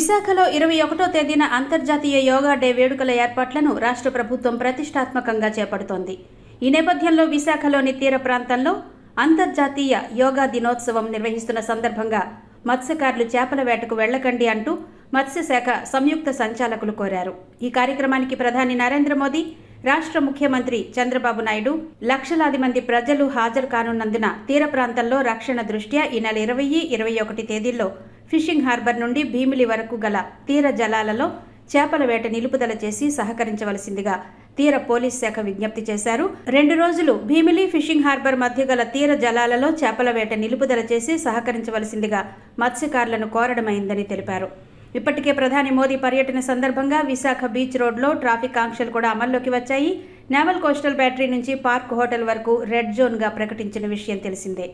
విశాఖలో ఇరవై ఒకటో తేదీన అంతర్జాతీయ యోగా డే వేడుకల ఏర్పాట్లను రాష్ట్ర ప్రభుత్వం ప్రతిష్టాత్మకంగా చేపడుతోంది. ఈ నేపథ్యంలో విశాఖలోని తీర ప్రాంతంలో అంతర్జాతీయ యోగా దినోత్సవం నిర్వహిస్తున్న సందర్భంగా మత్స్యకారులు చేపల వేటకు వెళ్ళకండి అంటూ మత్స్యశాఖ సంయుక్త సంచాలకులు కోరారు. ఈ కార్యక్రమానికి ప్రధాని నరేంద్ర మోదీ రాష్ట్ర ముఖ్యమంత్రి చంద్రబాబు నాయుడు లక్షలాది మంది ప్రజలు హాజరు కానున్నందున తీర ప్రాంతంలో రక్షణ దృష్ట్యా ఈ నెల ఇరవై ఇరవై ఒకటి తేదీల్లో ఫిషింగ్ హార్బర్ నుండి భీమిలి వరకు గల తీర జలాలలో చేపల వేట నిలుపుదల చేసి సహకరించవలసిందిగా తీర పోలీస్ శాఖ విజ్ఞప్తి చేశారు. రెండు రోజులు భీమిలి ఫిషింగ్ హార్బర్ మధ్య గల తీర జలాలలో చేపల వేట నిలుపుదల చేసి సహకరించవలసిందిగా మత్స్యకారులను కోరడమైందని తెలిపారు. ఇప్పటికే ప్రధాని మోదీ పర్యటన సందర్భంగా విశాఖ బీచ్ రోడ్లో ట్రాఫిక్ ఆంక్షలు కూడా అమల్లోకి వచ్చాయి. నేవల్ కోస్టల్ బ్యాటరీ నుంచి పార్క్ హోటల్ వరకు రెడ్ జోన్గా ప్రకటించిన విషయం తెలిసిందే.